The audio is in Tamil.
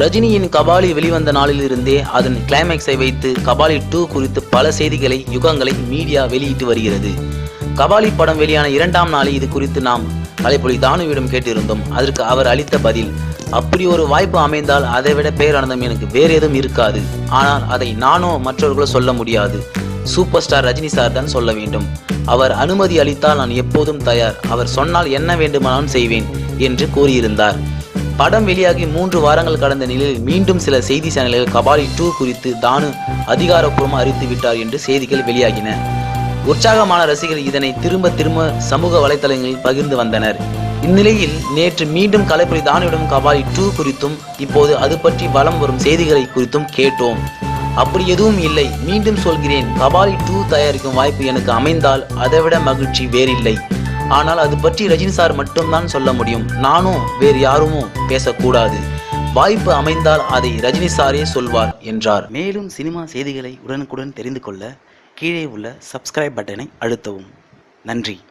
ரஜினியின் கபாலி வெளிவந்த நாளிலிருந்தே அதன் கிளைமேக்ஸை வைத்து கபாலி டூ குறித்து பல செய்திகளை யுகங்களை மீடியா வெளியிட்டு வருகிறது. கபாலி படம் வெளியான இரண்டாம் நாளில் இது குறித்து நாம் கலைப்பொலி தானுவிடம் கேட்டிருந்தோம். அதற்கு அவர் அளித்த பதில் அப்படி ஒரு வாய்ப்பு அமைந்தால் அதைவிட பேரானந்தம் எனக்கு வேறு எதுவும் இருக்காது. ஆனால் அதை நானோ மற்றவர்களோ சொல்ல முடியாது. சூப்பர் ஸ்டார் ரஜினி சார் தான் சொல்ல வேண்டும். அவர் அனுமதி அளித்தால் நான் எப்போதும் தயார். அவர் சொன்னால் என்ன வேண்டுமானாலும் செய்வேன் என்று கூறியிருந்தார். படம் வெளியாகி மூன்று வாரங்கள் கடந்த நிலையில் மீண்டும் சில செய்தி சேனல்கள் கபாலி டூ குறித்து தானு அதிகாரப்பூர்வமாக அறிவித்து விட்டார் என்று செய்திகள் வெளியாகின. உற்சாகமான ரசிகர்கள் இதனை திரும்ப திரும்ப சமூக வலைத்தளங்களில் பகிர்ந்து வந்தனர். இந்நிலையில் நேற்று மீண்டும் கலைப்புரி தானுவிடம் கபாலி டூ குறித்தும் இப்போது அது பற்றி வலம் வரும் செய்திகளை குறித்தும் கேட்டோம். அப்படி எதுவும் இல்லை மீண்டும் சொல்கிறேன். கபாலி டூ தயாரிக்கும் வாய்ப்பு எனக்கு அமைந்தால் அதைவிட மகிழ்ச்சி வேறில்லை. ஆனால் அது பற்றி ரஜினி சார் மட்டும்தான் சொல்ல முடியும். நானும் வேறு யாருமோ பேசக்கூடாது. வாய்ப்பு அமைந்தால் அதை ரஜினி சாரே சொல்வார் என்றார். மேலும் சினிமா செய்திகளை உடனுக்குடன் தெரிந்து கொள்ள கீழே உள்ள சப்ஸ்கிரைப் பட்டனை அழுத்தவும். நன்றி.